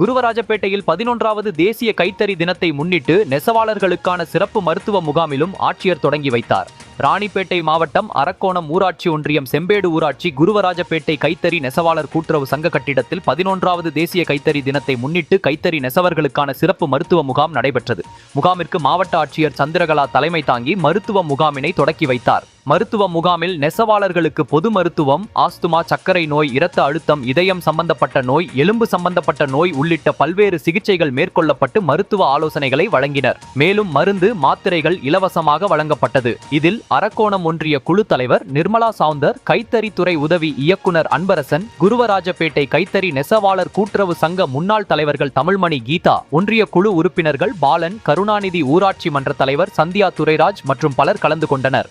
குருவராஜப்பேட்டையில் பதினொன்றாவது தேசிய கைத்தறி தினத்தை முன்னிட்டு நெசவாளர்களுக்கான சிறப்பு மருத்துவ முகாமிலும் ஆட்சியர் தொடங்கி வைத்தார். ராணிப்பேட்டை மாவட்டம் அரக்கோணம் ஊராட்சி ஒன்றியம் செம்பேடு ஊராட்சி குருவராஜப்பேட்டை கைத்தறி நெசவாளர் கூட்டுறவு சங்க கட்டிடத்தில் பதினொன்றாவது தேசிய கைத்தறி தினத்தை முன்னிட்டு கைத்தறி நெசவர்களுக்கான சிறப்பு மருத்துவ முகாம் நடைபெற்றது. முகாமிற்கு மாவட்ட ஆட்சியர் சந்திரகலா தலைமை தாங்கி மருத்துவ முகாமினை தொடக்கி வைத்தார். மருத்துவ முகாமில் நெசவாளர்களுக்கு பொது மருத்துவம் ஆஸ்துமா சர்க்கரை நோய் இரத்த அழுத்தம் இதயம் சம்பந்தப்பட்ட நோய் எலும்பு சம்பந்தப்பட்ட நோய் உள்ளிட்ட பல்வேறு சிகிச்சைகள் மேற்கொள்ளப்பட்டு மருத்துவ ஆலோசனைகளை வழங்கினர். மேலும் மருந்து மாத்திரைகள் இலவசமாக வழங்கப்பட்டது. இதில் அரக்கோணம் ஒன்றிய குழு தலைவர் நிர்மலா சவுந்தர் கைத்தறித்துறை உதவி இயக்குனர் அன்பரசன் குருவராஜப்பேட்டை கைத்தறி நெசவாளர் கூட்டுறவு சங்க முன்னாள் தலைவர்கள் தமிழ்மணி கீதா ஒன்றிய குழு உறுப்பினர்கள் பாலன் கருணாநிதி ஊராட்சி மன்ற தலைவர் சந்தியா துரைராஜ் மற்றும் பலர் கலந்து கொண்டனர்.